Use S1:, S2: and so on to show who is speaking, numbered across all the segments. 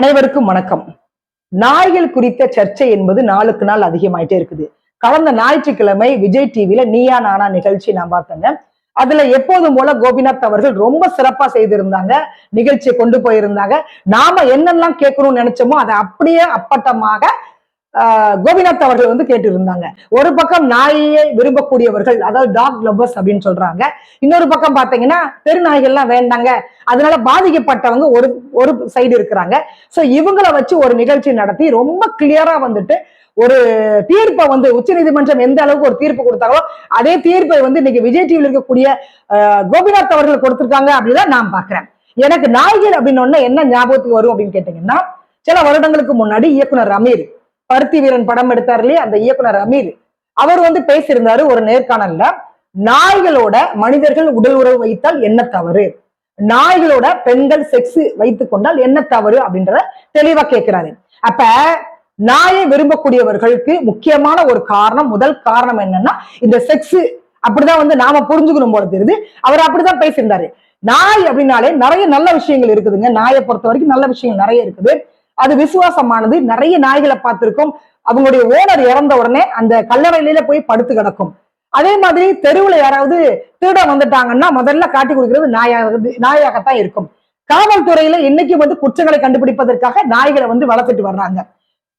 S1: அனைவருக்கும் வணக்கம். நாய்கள் குறித்த சர்ச்சை என்பது நாளுக்கு நாள் அதிகமாயிட்டே இருக்குது. கடந்த ஞாயிற்றுக்கிழமை விஜய் டிவில நீயா நானா நிகழ்ச்சி நான் பார்த்தேங்க அதுல எப்போதும் போல கோபிநாத் அவர்கள் ரொம்ப சிறப்பா செய்திருந்தாங்க. நிகழ்ச்சியை கொண்டு போயிருந்தாங்க. நாம என்னெல்லாம் கேட்கணும்னு நினைச்சோமோ அதை அப்படியே அப்பட்டமாக கோபிநாத் அவர்கள் வந்து கேட்டு இருந்தாங்க ஒரு பக்கம் நாயை விரும்பக்கூடியவர்கள் அதாவது டாக் லவ்வர்ஸ் அப்படின்னு சொல்றாங்க. இன்னொரு பக்கம் பாத்தீங்கன்னா பெருநாய்கள்லாம் வேண்டாங்க. அதனால பாதிக்கப்பட்டவங்க ஒரு ஒரு சைடு இருக்கிறாங்க. சோ இவங்கள வச்சு ஒரு நிகழ்ச்சி நடத்தி ரொம்ப கிளியரா வந்துட்டு ஒரு தீர்ப்பை வந்து உச்சநீதிமன்றம் எந்த அளவுக்கு ஒரு தீர்ப்பு கொடுத்தாங்களோ அதே தீர்ப்பை வந்து இன்னைக்கு விஜய் டிவியில் இருக்கக்கூடிய கோபிநாத் அவர்கள் கொடுத்திருக்காங்க அப்படின்னு நான் பாக்குறேன் எனக்கு நாய்கள் அப்படின்னு என்ன ஞாபகத்துக்கு வரும் அப்படின்னு கேட்டீங்கன்னா சில வருடங்களுக்கு முன்னாடி இயக்குனர் அமீர் பருத்தி வீரன் படம் எடுத்தார் இல்லையா? அந்த இயக்குனர் அமீர். அவர் வந்து பேசியிருந்தாரு ஒரு நேர்காணல்ல நாய்களோட மனிதர்கள் உடல் உறவு வைத்தால் என்ன தவறு? நாய்களோட பெண்கள் செக்ஸ் வைத்துக் கொண்டால் என்ன தவறு? அப்படின்றத தெளிவா கேட்கிறாரு. அப்ப நாயை விரும்பக்கூடியவர்களுக்கு முக்கியமான ஒரு காரணம் முதல் காரணம் என்னன்னா இந்த செக்ஸ் அப்படிதான் வந்து நாம புரிஞ்சுக்கணும் போல தெரியுது. அவர் அப்படிதான் பேசியிருந்தாரு. நாய் அப்படின்னாலே நிறைய நல்ல விஷயங்கள் இருக்குதுங்க. நாயை பொறுத்த வரைக்கும் நல்ல விஷயங்கள் நிறைய இருக்குது. அது விசுவாசமானது. நிறைய நாய்களை பார்த்திருக்கோம். அவங்களுடைய ஓனர் இறந்த உடனே அந்த கல்லறையில போய் படுத்து கிடக்கும். அதே மாதிரி தெருவுல யாராவது திருட வந்துட்டாங்கன்னா முதல்ல காட்டி கொடுக்கிறது நாயாக நாயாகத்தான் இருக்கும். காவல்துறையில இன்னைக்கு வந்து குற்றங்களை கண்டுபிடிப்பதற்காக நாய்களை வந்து வளர்த்துட்டு வர்றாங்க.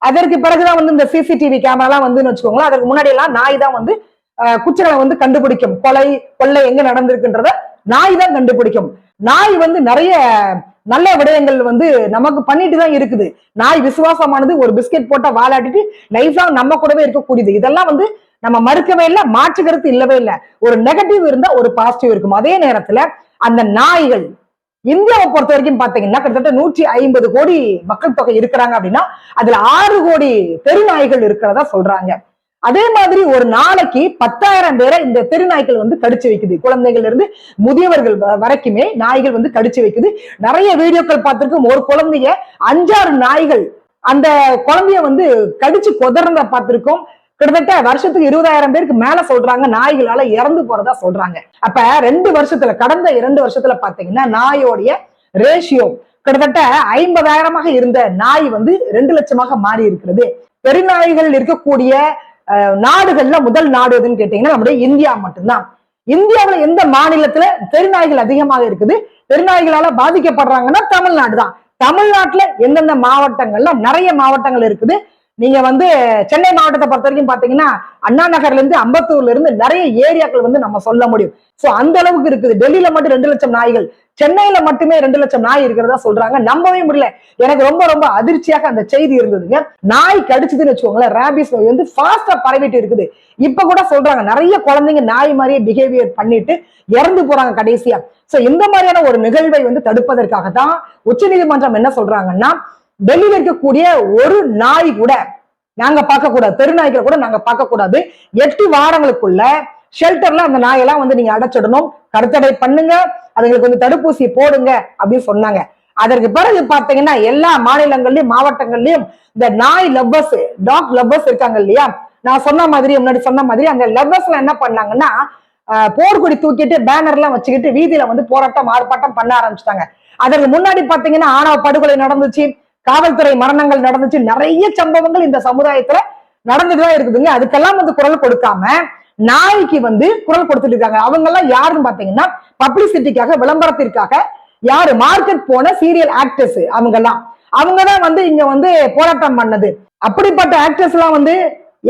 S1: அதற்கு பிறகுதான் வந்து இந்த சிசிடிவி கேமராலாம் வந்து வச்சுக்கோங்களேன். அதற்கு முன்னாடி எல்லாம் நாய் தான் வந்து குற்றங்களை வந்து கண்டுபிடிக்கும். கொலை கொள்ளை எங்க நடந்திருக்குன்றத நாய் தான் கண்டுபிடிக்கும். நாய் வந்து நிறைய நல்ல விடயங்கள் வந்து நமக்கு பண்ணிட்டு தான் இருக்குது. நாய் விசுவாசமானது ஒரு பிஸ்கெட் போட்டா வாலாட்டிட்டு லைஃப் லாங் நம்ம கூடவே இருக்கக்கூடியது. இதெல்லாம் வந்து நம்ம மறுக்கவே இல்லை மாற்று கருத்து இல்லவே இல்லை. ஒரு நெகட்டிவ் இருந்தா ஒரு பாசிட்டிவ் இருக்கும். அதே நேரத்துல அந்த நாய்கள் இந்தியாவை பொறுத்த வரைக்கும் பாத்தீங்கன்னா கிட்டத்தட்ட நூற்றி ஐம்பது கோடி மக்கள் தொகை இருக்கிறாங்க அப்படின்னா அதுல ஆறு கோடி பெருநாய்கள் இருக்கிறதா சொல்றாங்க. அதே மாதிரி ஒரு நாளைக்கு பத்தாயிரம் பேரை இந்த தெரு நாய்கள் வந்து கடிச்சு வைக்குது. குழந்தைகள்ல இருந்து முதியவர்கள் வ- வரைக்குமே நாய்கள் வந்து கடிச்சு வைக்குது. நிறைய வீடியோக்கள் பார்த்திருக்கோம். ஒரு குழந்தைய அஞ்சாறு நாய்கள் அந்த குழந்தைய வந்து கடிச்சு கொதறத பார்த்திருக்கோம். கிட்டத்தட்ட வருஷத்துக்கு இருபதாயிரம் பேருக்கு மேல சொல்றாங்க. நாய்களால இறந்து போறதா சொல்றாங்க. அப்ப ரெண்டு வருஷத்துல கடந்த இரண்டு வருஷத்துல பாத்தீங்கன்னா நாயோடைய ரேஷியோ கிட்டத்தட்ட ஐம்பதாயிரமாக இருந்த நாய் வந்து ரெண்டு லட்சமாக மாறி இருக்கிறது பெருநாய்கள் இருக்கக்கூடிய நாடுகள்ல முதல் நாடு எதுன்னு கேட்டீங்கன்னா நம்முடைய இந்தியா மட்டும்தான். இந்தியாவுல எந்த மாநிலத்துல தெருநாய்கள் அதிகமாக இருக்குது? தெருநாய்களால பாதிக்கப்படுறாங்கன்னா தமிழ்நாடு தான் தமிழ்நாட்டுல எந்தெந்த மாவட்டங்கள்ல நிறைய மாவட்டங்கள் இருக்குது? நீங்க வந்து சென்னை மாவட்டத்தை பொறுத்த வரைக்கும் பாத்தீங்கன்னா அண்ணா நகர்ல இருந்து அம்பத்தூர்ல இருந்து நிறைய ஏரியாக்கள் வந்து நம்ம சொல்ல முடியும். சோ அந்த அளவுக்கு இருக்குது. டெல்லியில மட்டும் ரெண்டு லட்சம் நாய்கள் சென்னையில மட்டுமே ரெண்டு லட்சம் நாய் இருக்கிறதா சொல்றாங்க. நம்பவே முடியல. எனக்கு ரொம்ப ரொம்ப அதிர்ச்சியாக அந்த செய்தி இருந்ததுங்க. நாய் கடிச்சதுன்னு வச்சுக்கோங்களேன் ரேபிஸ் நோய் வந்து ஃபாஸ்டா பரவிட்டு இருக்குது. இப்ப கூட சொல்றாங்க நிறைய குழந்தைங்க நாய் மாதிரியே பிஹேவியர் பண்ணிட்டு இறந்து போறாங்க கடைசியா. சோ இந்த மாதிரியான ஒரு நிகழ்வை வந்து தடுப்பதற்காக தான் உச்சநீதிமன்றம் என்ன சொல்றாங்கன்னா டெல்லியில இருக்கக்கூடிய ஒரு நாய் கூட நாங்க பார்க்க கூடாது தெருநாய்களை கூட நாங்க பார்க்க கூடாது எட்டு வாரங்களுக்குள்ள ஷெல்டர்ல அந்த நாயெல்லாம் வந்து நீங்க அடைச்சிடணும். கருத்தடை பண்ணுங்க. அதுங்களுக்கு வந்து தடுப்பூசி போடுங்க அப்படின்னு சொன்னாங்க. அதற்கு பிறகு பாத்தீங்கன்னா எல்லா மாநிலங்கள்லயும் மாவட்டங்கள்லயும் இந்த நாய் லவ்வர்ஸ் டாக் லவ்வர்ஸ் இருக்காங்க இல்லையா? நான் சொன்ன மாதிரி முன்னாடி சொன்ன மாதிரி அந்த லவ்வர்ஸ்ல என்ன பண்ணாங்கன்னா போர்க்குடி போர்க்கொடி தூக்கிட்டு பேனர் எல்லாம் வச்சுக்கிட்டு வீதியில வந்து போராட்டம் ஆர்ப்பாட்டம் பண்ண ஆரம்பிச்சிட்டாங்க. அதற்கு முன்னாடி பாத்தீங்கன்னா ஆணவ படுகொலை நடந்துச்சு காவல்துறை மரணங்கள் நடந்துச்சு. நிறைய சம்பவங்கள் இந்த சமுதாயத்துல நடந்துட்டுதான் இருக்குதுங்க. அதுக்கெல்லாம் வந்து குரல் கொடுக்காம நாய்க்கு வந்து குரல் கொடுத்துட்டு இருக்காங்க. அவங்க எல்லாம் யாருன்னு பாத்தீங்கன்னா பப்ளிசிட்டிக்காக விளம்பரத்திற்காக யாரு? மார்க்கெட் போன சீரியல் ஆக்டர்ஸ் அவங்க எல்லாம் அவங்கதான் வந்து இங்க வந்து போராட்டம் பண்ணது. அப்படிப்பட்ட ஆக்டர்ஸ் எல்லாம் வந்து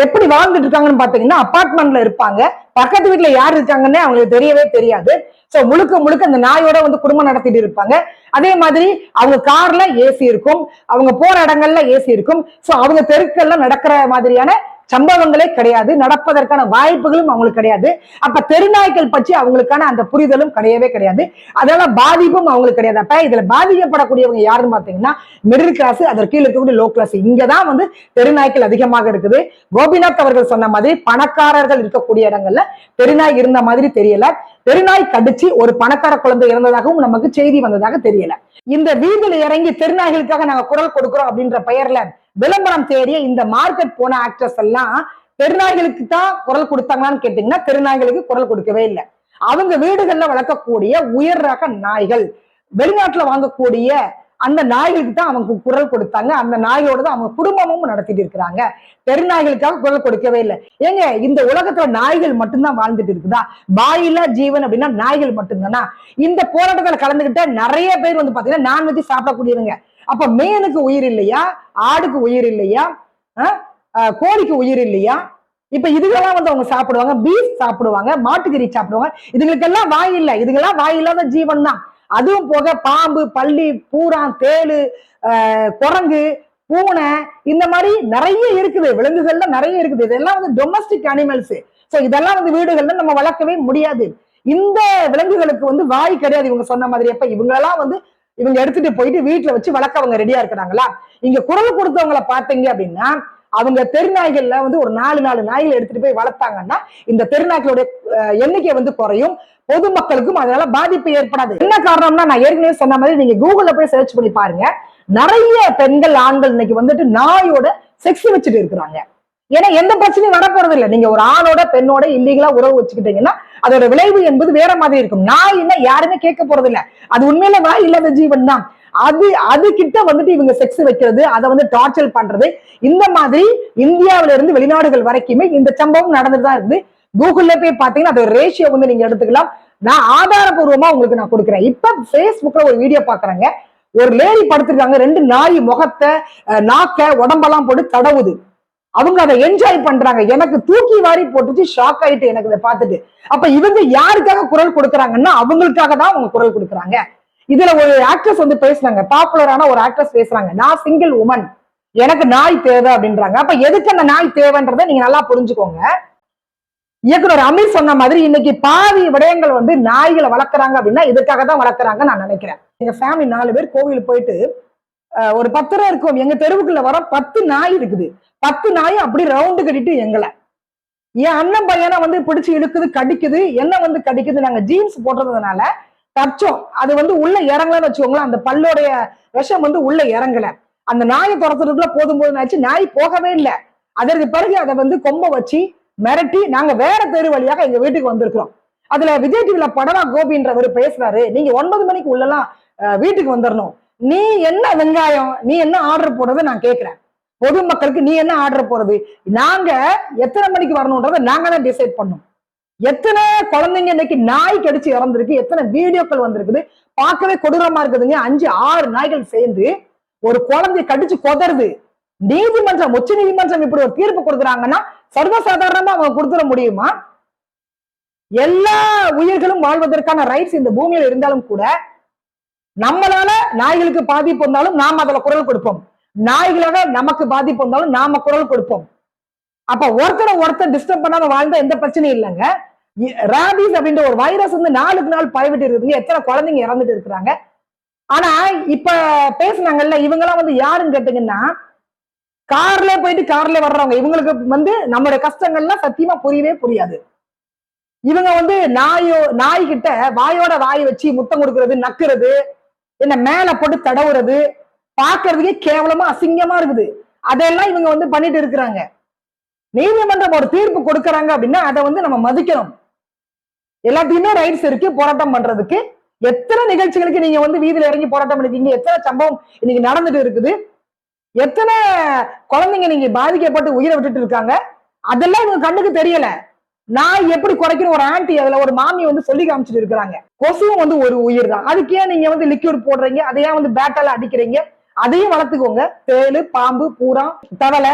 S1: எப்படி வாழ்ந்துட்டு இருக்காங்கன்னு பாத்தீங்கன்னா அபார்ட்மெண்ட்ல இருப்பாங்க. பக்கத்து வீட்டுல யார் இருக்காங்கன்னே அவங்களுக்கு தெரியவே தெரியாது. சோ முழுக்க முழுக்க அந்த நாயோட வந்து குடும்பம் நடத்திட்டு இருப்பாங்க. அதே மாதிரி அவங்க கார்ல ஏசி இருக்கும். அவங்க போற இடங்கள்ல ஏசி இருக்கும். சோ அவங்க தெருக்கள்ல நடக்கிற மாதிரியான சம்பவங்களே கிடையாது. நடப்பதற்கான வாய்ப்புகளும் அவங்களுக்கு கிடையாது. அப்ப தெருநாய்கள் பற்றி அவங்களுக்கான அந்த புரிதலும் கிடையவே கிடையாது. அதனால பாதிப்பும் அவங்களுக்கு கிடையாது. அப்ப இதுல பாதிக்கப்படக்கூடியவங்க யாருன்னு பாத்தீங்கன்னா மிடில் கிளாஸ் அதற்கு கீழே இருக்கக்கூடிய லோ கிளாஸ் இங்கதான் வந்து தெருநாய்கள் அதிகமாக இருக்குது. கோபிநாத் அவர்கள் சொன்ன மாதிரி பணக்காரர்கள் இருக்கக்கூடிய இடங்கள்ல தெருநாய் இருந்த மாதிரி தெரியல. தெருநாய் கடிச்சு ஒரு பணக்கார குழந்தை இறந்ததாகவும் நமக்கு செய்தி வந்ததாக தெரியல. இந்த வீதியில் இறங்கி தெருநாய்களுக்காக நாங்க குரல் கொடுக்கிறோம் அப்படின்ற பெயர்ல விளம்பரம் தேடிய இந்த மார்க்கெட் போன ஆக்டர்ஸ் எல்லாம் தெருநாய்களுக்கு தான் குரல் கொடுத்தாங்களான்னு கேட்டீங்கன்னா தெருநாய்களுக்கு குரல் கொடுக்கவே இல்லை. அவங்க வீடுகள்ல வளர்க்கக்கூடிய உயர் ரக நாய்கள் வெளிநாட்டுல வாங்கக்கூடிய அந்த நாய்களுக்கு தான் அவங்க குரல் கொடுத்தாங்க. அந்த நாய்களோட தான் அவங்க குடும்பமும் நடத்திட்டு இருக்கிறாங்க. பெருநாய்களுக்காக குரல் கொடுக்கவே இல்லை. ஏங்க இந்த உலகத்துல நாய்கள் மட்டும்தான் வாழ்ந்துட்டு இருக்குதா? வாயில்லா ஜீவன் அப்படின்னா நாய்கள் மட்டும்தானா? இந்த போராட்டத்துல கலந்துகிட்ட நிறைய பேர் வந்து பாத்தீங்கன்னா நான்வெஜ் சாப்பிடக்கூடியவங்க. அப்ப மேனுக்கு உயிர் இல்லையா? ஆடுக்கு உயிர் இல்லையா? கோழிக்கு உயிர் இல்லையா? இப்ப இதுக்கெல்லாம் வந்து அவங்க சாப்பிடுவாங்க. பீஃப் சாப்பிடுவாங்க மாட்டுக்கறி சாப்பிடுவாங்க. இதுங்களுக்கெல்லாம் வாய் இல்லை. இதுங்கெல்லாம் வாய் இல்லாத ஜீவன் தான். அதுவும் போக பாம்பு பள்ளி பூரான் தேளு ஆஹ், குரங்கு பூனை இந்த மாதிரி நிறைய இருக்குது. விலங்குகள்ல நிறைய இருக்குது. இதெல்லாம் வந்து டொமஸ்டிக் அனிமல்ஸ் ஸோ இதெல்லாம் வந்து வீடுகள்ல நம்ம வளர்க்கவே முடியாது. இந்த விலங்குகளுக்கு வந்து வாய் கிடையாது. இவங்க சொன்ன மாதிரி. அப்ப இவங்களெல்லாம் வந்து இவங்க எடுத்துட்டு போயிட்டு வீட்டுல வச்சு வளர்க்க அவங்க ரெடியா இருக்கிறாங்களா? இங்க குரல் கொடுத்தவங்களை பார்த்தீங்க அப்படின்னா அவங்க தெருநாய்கள்ல வந்து ஒரு நாலு நாலு நாய்கள் எடுத்துட்டு போய் வளர்த்தாங்கன்னா இந்த தெருநாய்களுடைய எண்ணிக்கை வந்து குறையும். பொதுமக்களுக்கும் அதனால பாதிப்பு ஏற்படாது. என்ன காரணம்னா நான் ஏற்கனவே சொன்ன மாதிரி நீங்க கூகுள்ல போய் சர்ச் பண்ணி பாருங்க. நிறைய பெண்கள் ஆண்கள் இன்னைக்கு வந்துட்டு நாயோட செக்ஸ் வச்சுட்டு இருக்கிறாங்க. ஏன்னா எந்த பிரச்சனையும் வரப்போறது இல்லை நீங்க ஒரு ஆணோட பெண்ணோட இல்லீகலா உறவு வச்சுக்கிட்டீங்கன்னா அதோட விளைவு என்பது வேற மாதிரி இருக்கும். நாய்னா யாருமே கேட்க போறது இல்ல அது உண்மையில வாய் இல்லாத ஜீவன் தான். அது அது கிட்ட வந்துட்டு இவங்க செக்ஸ் வைக்கிறது அதை வந்து டார்ச்சர் பண்றது இந்த மாதிரி இந்தியாவில இருந்து வெளிநாடுகள் வரைக்குமே இந்த சம்பவம் நடந்துட்டு தான் இருக்குது. கூகுள்ல போய் பாத்தீங்கன்னா அதோட ரேஷியோ வந்து நீங்க எடுத்துக்கலாம். நான் ஆதாரபூர்வமா உங்களுக்கு நான் கொடுக்குறேன். இப்ப பேஸ்புக்ல ஒரு வீடியோ பாக்குறாங்க ஒரு லேடி படுத்திருக்காங்க ரெண்டு நாய் முகத்தை நாக்க உடம்பெல்லாம் போட்டு தடவுது. அவங்க அதை என்ஜாய் பண்றாங்க. எனக்கு தூக்கி வாரி போட்டுச்சு ஷாக் ஆயிட்டு எனக்கு இதை பார்த்துட்டு. அப்ப இவங்க யாருக்காக குரல் கொடுக்குறாங்கன்னா அவங்களுக்காக தான் அவங்க குரல் கொடுக்குறாங்க. இதுல ஒரு ஆக்ட்ரஸ் வந்து பேசுறாங்க. பாப்புலரான ஒரு ஆக்ட்ரஸ் பேசுறாங்க. நான் சிங்கிள் உமன் எனக்கு நாய் தேவை அப்படின்றாங்க. அப்ப எதுக்கு அந்த நாய் தேவைன்றதை நீங்க நல்லா புரிஞ்சுக்கோங்க. இயக்குனர் அமீர் சொன்ன மாதிரி இன்னைக்கு பாதி விடயங்கள் வந்து நாய்களை வளர்க்குறாங்க அப்படின்னா இதுக்காக தான் வளர்க்குறாங்க நான் நினைக்கிறேன். எங்க ஃபேமிலி நாலு பேர் கோவில் போயிட்டு அஹ், ஒரு பத்து ரூபா இருக்கும். எங்க தெருவுக்குள்ள வர பத்து நாய் இருக்குது. பத்து நாய் அப்படி ரவுண்டு கட்டிட்டு எங்களை. என் அண்ணன் பையனை வந்து பிடிச்சி இழுக்குது கடிக்குது. என்ன வந்து கடிக்குது? நாங்க ஜீன்ஸ் போடுறதுனால தச்சோம் அது வந்து உள்ள இறங்கலன்னு வச்சுக்கோங்களேன். அந்த பல்லோடைய விஷம் வந்து உள்ள இறங்கல. அந்த நாயை துரத்துறதுல போதும் போதும் ஆச்சு நாய் போகவே இல்லை. அதற்கு பிறகு அதை வந்து கொம்ப வச்சு மிரட்டி நாங்க வேற தெரு வழியாக எங்க வீட்டுக்கு வந்திருக்கிறோம். அதுல விஜய் டிவில படவா கோபின்றவர் பேசுறாரு. நீங்க ஒன்பது மணிக்கு உள்ளலாம் வீட்டுக்கு வந்துடணும் நீ என்ன வெங்காயம் நீ என்ன ஆர்டர் போடுறது நான் கேட்கிறேன் பொதுமக்களுக்கு நீ என்ன ஆர்டர் போறது? நாங்க எத்தனை மணிக்கு வரணும்ன்றத நாங்க தான் டிசைட் பண்ணோம். எத்தனை குழந்தைங்க இன்னைக்கு நாய் கடிச்சு இறந்துருக்கு எத்தனை வீடியோக்கள் வந்திருக்குது பார்க்கவே கொடூரமா இருக்குதுங்க. அஞ்சு ஆறு நாய்கள் சேர்ந்து ஒரு குழந்தைய கடிச்சு கொதறுது. நீதிமன்றம் உச்ச நீதிமன்றம் இப்படி ஒரு தீர்ப்பு கொடுக்குறாங்கன்னா சர்வசாதாரணமா அவங்க கொடுத்துட முடியுமா? எல்லா உயிர்களும் வாழ்வதற்கான ரைட்ஸ் இந்த பூமியில இருந்தாலும் கூட நம்மளால நாய்களுக்கு பாதிப்பு வந்தாலும் நாம் அதுல குரல் கொடுப்போம். நாய்களால நமக்கு பாதிப்பு வந்தாலும் நாம குரல் கொடுப்போம். அப்ப ஒருத்தரை ஒருத்தர் டிஸ்டர்ப் பண்ணாம வாழ்ந்தா எந்த பிரச்சனையும் இல்லைங்க. ராபிஸ் அப்படின்ற ஒரு வைரஸ் வந்து நாளுக்கு நாள் பரவிட்டு இருக்குதுங்க. எத்தனை குழந்தைங்க இறந்துட்டு இருக்கிறாங்க. ஆனா இப்ப பேசுனாங்கல்ல இவங்க எல்லாம் வந்து யாருன்னு கேட்டீங்கன்னா கார்ல போயிட்டு கார்ல வர்றவங்க. இவங்களுக்கு வந்து நம்மளுடைய கஷ்டங்கள்லாம் சத்தியமா புரியவே புரியாது. இவங்க வந்து நாயோ நாய்கிட்ட வாயோட வாய் வச்சு முத்தம் கொடுக்கறது நக்குறது என்ன மேல போட்டு தடவுறது பாக்குறதுக்கே கேவலமா அசிங்கமா இருக்குது. அதெல்லாம் இவங்க வந்து பண்ணிட்டு இருக்கிறாங்க. நீதிமன்றம் ஒரு தீர்ப்பு கொடுக்கறாங்க அப்படின்னா அதை வந்து நம்ம மதிக்கணும். எல்லாத்தையுமே ரைட்ஸ் இருக்கு போராட்டம் பண்றதுக்கு. எத்தனை நிகழ்ச்சிகளுக்கு நீங்க வந்து வீதியில இறங்கி போராட்டம் பண்ணிருக்கீங்க? எத்தனை சம்பவம் இன்னைக்கு நடந்துட்டு இருக்குது? எத்தனை குழந்தைங்க நீங்க பாதிக்கப்பட்டு உயிரை விட்டுட்டு இருக்காங்க? அதெல்லாம் இவங்க கண்ணுக்கு தெரியல. நான் எப்படி குறைக்கணும் ஒரு ஆண்டி அதுல ஒரு மாமி வந்து சொல்லி காமிச்சிட்டு இருக்கிறாங்க. கொசுவும் வந்து ஒரு உயிர் தான் அதுக்கு ஏன் நீங்க வந்து லிக்யூட் போடுறீங்க? அதையே வந்து பேட்டால அடிக்கிறீங்க? அதையும் வளர்த்துக்கோங்க. தேளு பாம்பு பூரா தவளை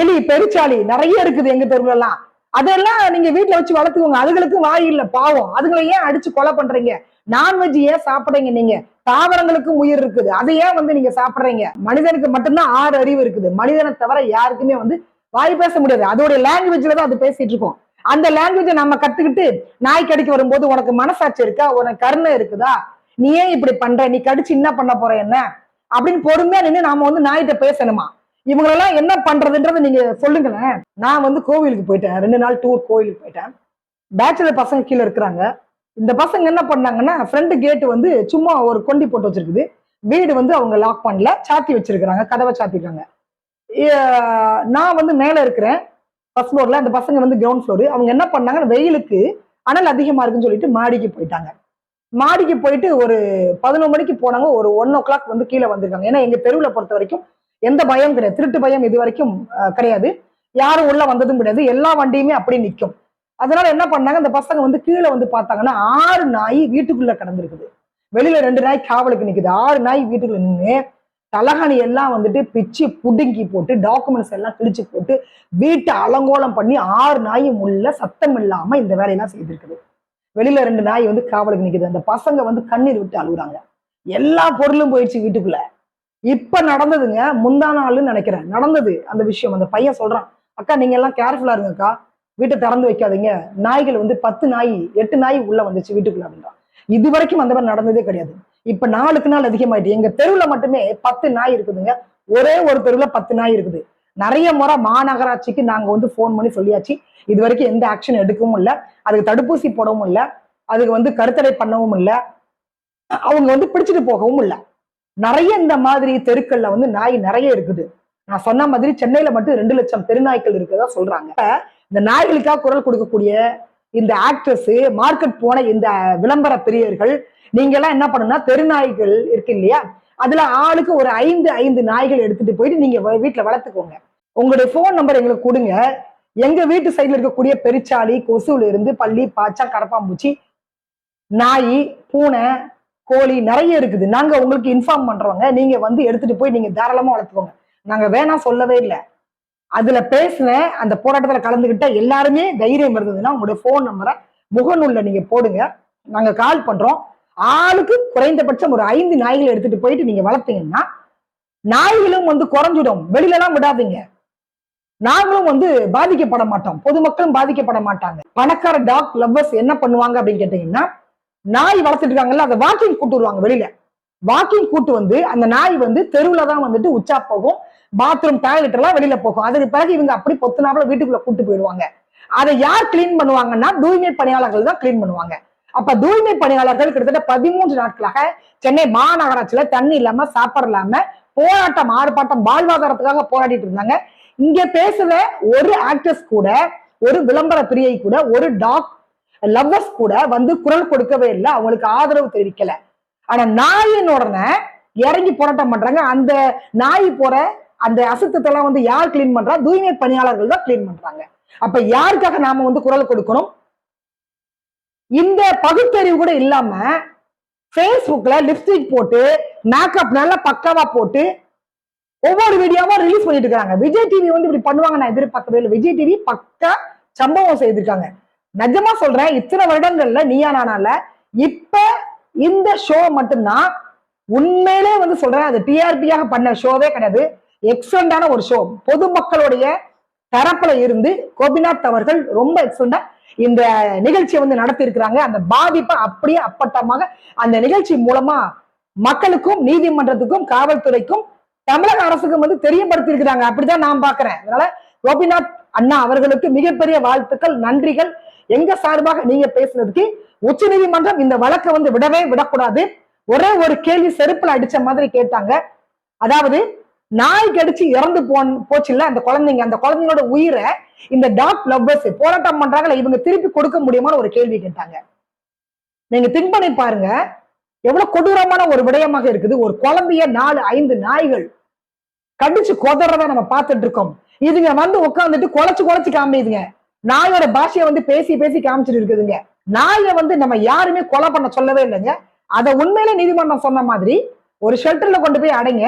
S1: எலி பெருச்சாளி நிறைய இருக்குது எங்க தெருவுல எல்லாம். அதெல்லாம் நீங்க வீட்டுல வச்சு வளர்த்துக்கோங்க. அதுகளுக்கு வாய் இல்ல பாவம். அதுங்களை ஏன் அடிச்சு கொலை பண்றீங்க? நான்வெஜ் ஏன் சாப்பிடுறீங்க நீங்க? தாவரங்களுக்கும் உயிர் இருக்குது. அதை ஏன் வந்து நீங்க சாப்பிடுறீங்க? மனிதனுக்கு மட்டும்தான் ஆறு அறிவு இருக்குது. மனிதனை தவிர யாருக்குமே வந்து வாய் பேச முடியாது. அதோடைய லாங்குவேஜ்ல தான் அது பேசிட்டு இருக்கோம். அந்த லாங்குவேஜை நம்ம கத்துக்கிட்டு நாய் கடிக்க வரும்போது உனக்கு மனசாட்சி இருக்கா? உனக்கு கருணை இருக்குதா? நீ ஏன் இப்படி பண்ற? நீ கடிச்சு என்ன பண்ண போற என்ன? அப்படின்னு பொறுமையா நின்று நாம வந்து நாய்கிட்ட பேசணுமா? இவங்களெல்லாம் என்ன பண்றதுன்றதை நீங்க சொல்லுங்களேன். நான் வந்து கோவிலுக்கு போயிட்டேன். ரெண்டு நாள் டூர் கோவிலுக்கு போயிட்டேன். பேச்சுலர் பசங்க கீழே இருக்கிறாங்க. இந்த பசங்க என்ன பண்ணாங்கன்னா ஃப்ரண்ட் கேட்டு வந்து சும்மா ஒரு கொண்டி போட்டு வச்சிருக்குது. வீடு வந்து அவங்க லாக் பண்ணல. சாத்தி வச்சிருக்கிறாங்க. கதவை சாத்திருக்காங்க. நான் வந்து மேலே இருக்கிறேன். ஃபர்ஸ்ட் ஃப்ளோர்ல அந்த பசங்க வந்து கிரவுண்ட் ஃப்ளோர் அவங்க என்ன பண்ணாங்கன்னா வெயிலுக்கு அனல் அதிகமா இருக்குன்னு சொல்லிட்டு மாடிக்கு போயிட்டாங்க. மாடிக்கு போயிட்டு ஒரு பதினொரு மணிக்கு போனாங்க ஒரு ஒன் ஓ கிளாக் வந்து கீழே வந்திருக்காங்க. ஏன்னா எங்க தெருவில் பொறுத்த வரைக்கும் எந்த பயம் கிடையாது. திருட்டு பயம் இது வரைக்கும் கிடையாது. யாரும் உள்ள வந்ததும் கிடையாது. எல்லா வண்டியுமே அப்படி நிற்கும் அதனால என்ன பண்ணாங்க? அந்த பசங்க வந்து கீழே வந்து பார்த்தாங்கன்னா ஆறு நாய் வீட்டுக்குள்ள கிடந்திருக்குது. வெளியில ரெண்டு நாய் காவலுக்கு நிற்குது ஆறு நாய் வீட்டுக்குள்ள நின்று தலகாணி எல்லாம் வந்துட்டு பிச்சு புடுங்கி போட்டு டாக்குமெண்ட்ஸ் எல்லாம் கிழிச்சு போட்டு வீட்டை அலங்கோலம் பண்ணி ஆறு நாயும் உள்ள சத்தம் இல்லாம இந்த வேலையெல்லாம் செய்திருக்குது. வெளியில ரெண்டு நாய் வந்து காவலுக்கு நிக்குது. அந்த பசங்க வந்து கண்ணீர் விட்டு அழுகுறாங்க. எல்லா பொருளும் போயிடுச்சு வீட்டுக்குள்ள. இப்ப நடந்ததுங்க முந்தா நாள்னு நினைக்கிறேன். நடந்தது அந்த விஷயம். அந்த பையன் சொல்றான் அக்கா நீங்க எல்லாம் கேர்ஃபுல்லா இருங்கக்கா. வீட்டை திறந்து வைக்காதீங்க. நாய்கள் வந்து பத்து நாய் எட்டு நாய் உள்ள வந்துச்சு வீட்டுக்குள்ள அப்படின்றான். இது வரைக்கும் அந்த மாதிரி நடந்ததே கிடையாது. இப்ப நாளுக்கு நாள் அதிகமாயிட்டு எங்க தெருவுல மட்டுமே பத்து நாய் இருக்குதுங்க. ஒரே ஒரு தெருவுல பத்து நாய் இருக்குது. நிறைய முறை மாநகராட்சிக்கு நாங்க வந்து ஃபோன் பண்ணி சொல்லியாச்சு. இது வரைக்கும் எந்த ஆக்ஷன் எடுக்கவும் இல்லை. அதுக்கு தடுப்பூசி போடவும் இல்லை. அதுக்கு வந்து கருத்தடை பண்ணவும் இல்லை. அவங்க வந்து பிடிச்சிட்டு போகவும் இல்லை. நிறைய இந்த மாதிரி தெருக்கள்ல வந்து நாய் நிறைய இருக்குது. நான் சொன்ன மாதிரி சென்னையில மட்டும் ரெண்டு லட்சம் தெருநாய்க்கள் இருக்கிறதா சொல்றாங்க. இந்த நாய்களுக்காக குரல் கொடுக்கக்கூடிய இந்த ஆக்ட்ரஸ் மார்க்கெட் போன இந்த விளம்பர பிரியர்கள் நீங்க எல்லாம் என்ன பண்ணுன்னா தெருநாய்கள் இருக்கு இல்லையா? அதுல ஆளுக்கு ஒரு ஐந்து ஐந்து நாய்கள் எடுத்துட்டு போயிட்டு நீங்க வ- வீட்டுல வளர்த்துக்கோங்க. உங்களுடைய ஃபோன் நம்பர் எங்களுக்கு கொடுங்க. எங்க வீட்டு சைடில் இருக்கக்கூடிய பெருச்சாளி கொசுல இருந்து பள்ளி பாச்சா கரப்பாம்பூச்சி நாய் பூனை கோழி நிறைய இருக்குது. நாங்க உங்களுக்கு இன்ஃபார்ம் பண்றோங்க. நீங்க வந்து எடுத்துட்டு போய் நீங்க தாராளமா வளர்த்துக்கோங்க. நாங்க வேணாம் சொல்லவே இல்லை. அதுல பேசின அந்த போராட்டத்துல கலந்துகிட்ட எல்லாருமே தைரியம் இருந்ததுன்னா உங்களுடைய ஃபோன் நம்பரை முகநூல்ல நீங்க போடுங்க. நாங்க கால் பண்றோம். ஆளுக்கு குறைந்தபட்சம் ஒரு ஐந்து நாய்களை எடுத்துட்டு போயிட்டு நீங்க வளர்த்தீங்கன்னா நாய்களும் வந்து குறைஞ்சிடும். வெளியிலலாம் விடாதீங்க. நாங்களும் வந்து பாதிக்கப்பட மாட்டோம். பொதுமக்களும் பாதிக்கப்பட மாட்டாங்க. பணக்கார டாக் லவ்வர்ஸ் என்ன பண்ணுவாங்க அப்படின்னு கேட்டீங்கன்னா நாய் வளர்த்துட்டு இருக்காங்கல்ல அதை வாக்கிங் கூட்டு வருவாங்க வெளியில. வாக்கிங் கூட்டு வந்து அந்த நாய் வந்து தெருவுல தான் வந்துட்டு உச்சா போகும். பாத்ரூம் டாய்லெட் எல்லாம் வெளியில போகும். அதுக்கு பிறகு இவங்க அப்படி பொத்துனாப்புல வீட்டுக்குள்ள கூட்டு போயிடுவாங்க. அதை யார் கிளீன் பண்ணுவாங்கன்னா தூய்மை பணியாளர்கள் தான் கிளீன் பண்ணுவாங்க. அப்ப தூய்மை பணியாளர்கள் கிட்டத்தட்ட பதிமூன்று நாட்களாக சென்னை மாநகராட்சியில தண்ணி இல்லாம சாப்பாடு இல்லாம போராட்டம் ஆர்ப்பாட்டம் வாழ்வாதாரத்துக்காக போராடிட்டு இருந்தாங்க. இங்க பேசுற ஒரு ஆக்டர்ஸ் கூட ஒரு விளம்பர பிரியை கூட ஒரு டாக் லவ்வர்ஸ் கூட வந்து குரல் கொடுக்கவே இல்லை. அவங்களுக்கு ஆதரவு தெரிவிக்கல. ஆனா நாயின் உடனே இறங்கி போராட்டம் பண்றாங்க. அந்த நாய் போற அந்த அசுத்தத்தெல்லாம் வந்து யார் கிளீன் பண்றா? தூய்மை பணியாளர்கள் தான் கிளீன் பண்றாங்க. அப்ப யாருக்காக நாம வந்து குரல் கொடுக்கணும்? இந்த பகுத்தறிவு கூட இல்லாம ஃபேஸ்புக்ல லிப்ஸ்டிக் போட்டு மேக்கப் நல்லா பக்காவா போட்டு ஒவ்வொரு வீடியோவா ரிலீஸ் பண்ணிட்டு இருக்காங்க விஜய் டிவி வந்து இப்படி பண்ணுவாங்க நான் எதிர்பார்க்கவே இல்லை. விஜய் டிவி பக்கா சம்பவம் செய்திருக்காங்க. நிஜமா சொல்றேன் இத்தனை வருடங்கள்ல நீயா நானால இப்ப இந்த ஷோ மட்டும்தான் உண்மையிலே வந்து சொல்றேன் அது டிஆர்பியாக பண்ண ஷோவே கிடையாது. எக்ஸலண்டான ஒரு ஷோ பொதுமக்களுடைய தரப்புல இருந்து கோபிநாத் அவர்கள் ரொம்ப எக்ஸலண்டா இந்த நிகழ்ச்சியை வந்து நடத்தி இருக்கிறாங்க அந்த பாதிப்பை அப்படியே அப்பட்டமாக அந்த நிகழ்ச்சி மூலமா மக்களுக்கும் நீதிமன்றத்துக்கும் காவல்துறைக்கும் தமிழக அரசுக்கும் வந்து தெரியப்படுத்தி இருக்கிறாங்க அப்படிதான் நான் பாக்குறேன் அதனால கோபிநாத் அண்ணா அவர்களுக்கு மிகப்பெரிய வாழ்த்துக்கள் நன்றிகள். எங்க சார்பாக நீங்க பேசுனதுக்கு உச்ச நீதிமன்றம் இந்த வழக்கை வந்து விடவே விடக்கூடாது. ஒரே ஒரு கேள்வி செருப்புல அடிச்ச மாதிரி கேட்டாங்க. அதாவது நாய் கடிச்சு இறந்து போன் போச்சுல்ல அந்த குழந்தைங்க. அந்த குழந்தைங்களோட உயிரை இந்த டாக் லவ்வர்ஸ் போராட்டம் பண்றாங்கல்ல இவங்க திருப்பி கொடுக்க முடியுமான்னு ஒரு கேள்வி கேட்டாங்க. நீங்க திங்க் பண்ணி பாருங்க. எவ்வளவு கொடூரமான ஒரு விடயமாக இருக்குது. ஒரு குழந்தைய நாலு ஐந்து நாய்கள் கடிச்சு கொதறத நம்ம பார்த்துட்டு இருக்கோம் இதுங்க வந்து உட்காந்துட்டு குலைச்சு குலைச்சு காமிதுங்க நாயோட பாஷையை வந்து பேசி பேசி காமிச்சிட்டு இருக்குதுங்க நாயை வந்து நம்ம யாருமே கொலை பண்ண சொல்லவே இல்லைங்க. அதை உண்மையிலே நீதிமன்றம் சொன்ன மாதிரி ஒரு ஷெல்டர்ல கொண்டு போய் அடைங்க.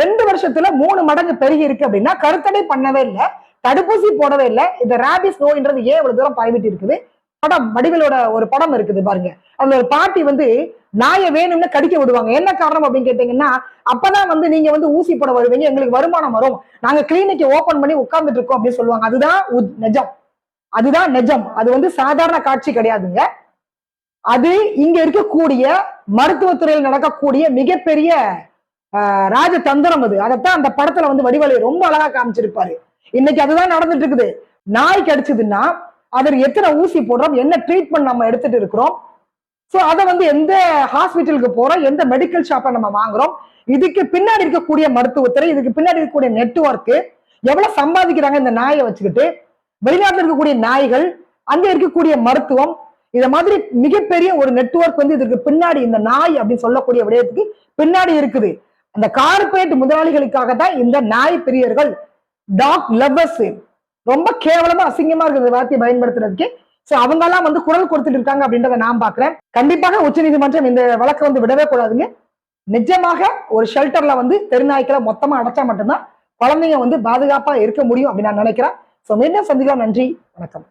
S1: ரெண்டு வருஷத்துல மூணு மடங்கு பெருகி இருக்கு அப்படின்னா கருத்தடை பண்ணவே இல்லை. தடுப்பூசி போடவே இல்லை. இந்த ரேபிஸ் நோய்ன்றது ஏன் இவ்வளவு தூரம் பரவிட்டு இருக்குது? படம் வடிவலோட ஒரு படம் இருக்குது பாருங்க. அதுல ஒரு பாட்டி வந்து நாயை வேணும்னு கடிக்க விடுவாங்க. என்ன காரணம் அப்படின்னு கேட்டீங்கன்னா அப்பதான் வந்து நீங்க வந்து ஊசி போட வருவீங்க எங்களுக்கு வருமானம் வரும். நாங்க கிளினிக்கை ஓபன் பண்ணி உட்கார்ந்துட்டு இருக்கோம் அப்படின்னு சொல்லுவாங்க. அதுதான் உத்- நிஜம். அதுதான் நிஜம். அது வந்து சாதாரண காட்சி கிடையாதுங்க. அது இங்க இருக்கக்கூடிய மருத்துவத்துறையில் நடக்கக்கூடிய மிகப்பெரிய ஆஹ், ராஜதந்திரம் அது. அதைத்தான் அந்த படத்துல வந்து வடிவலை ரொம்ப அழகா காமிச்சிருப்பாரு. இன்னைக்கு அதுதான் நடந்துட்டு இருக்குது. நாய் கடிச்சதுன்னா அதற்கு எத்தனை ஊசி போடுறோம் என்ன ட்ரீட்மெண்ட் நம்ம எடுத்துட்டு இருக்கிறோம் ஸோ அதை வந்து எந்த ஹாஸ்பிட்டலுக்கு போறோம்? எந்த மெடிக்கல் ஷாப்பை நம்ம வாங்குறோம்? இதுக்கு பின்னாடி இருக்கக்கூடிய மருத்துவத்துறை இதுக்கு பின்னாடி இருக்கக்கூடிய நெட்ஒர்க்கு எவ்வளவு சம்பாதிக்கிறாங்க இந்த நாயை வச்சுக்கிட்டு? வெளிநாட்டில் இருக்கக்கூடிய நாய்கள் அங்கே இருக்கக்கூடிய மருத்துவம் இதை மாதிரி மிகப்பெரிய ஒரு நெட்வொர்க் வந்து இதற்கு பின்னாடி இந்த நாய் அப்படின்னு சொல்லக்கூடிய விடயத்துக்கு பின்னாடி இருக்குது. அந்த கார்பரேட் முதலாளிகளுக்காக தான் இந்த நாய் பிரியர்கள் டாக் லவ்வர்ஸ் ரொம்ப கேவலமா அசிங்கமா இருக்குது இந்த வார்த்தையை பயன்படுத்துறதுக்கு சோ அவங்க எல்லாம் வந்து குரல் கொடுத்துட்டு இருக்காங்க அப்படின்றத நான் பாக்குறேன் கண்டிப்பாக உச்சநீதிமன்றம் இந்த வழக்கை வந்து விடவே கூடாதுங்க. நிஜமாக ஒரு ஷெல்டர்ல வந்து தெருநாய்க்களை மொத்தமா அடைச்சா மட்டும்தான் குழந்தைங்க வந்து பாதுகாப்பா இருக்க முடியும் அப்படின்னு நான் நினைக்கிறேன். சோ மீண்டும் சந்திக்கலாம். நன்றி. வணக்கம்.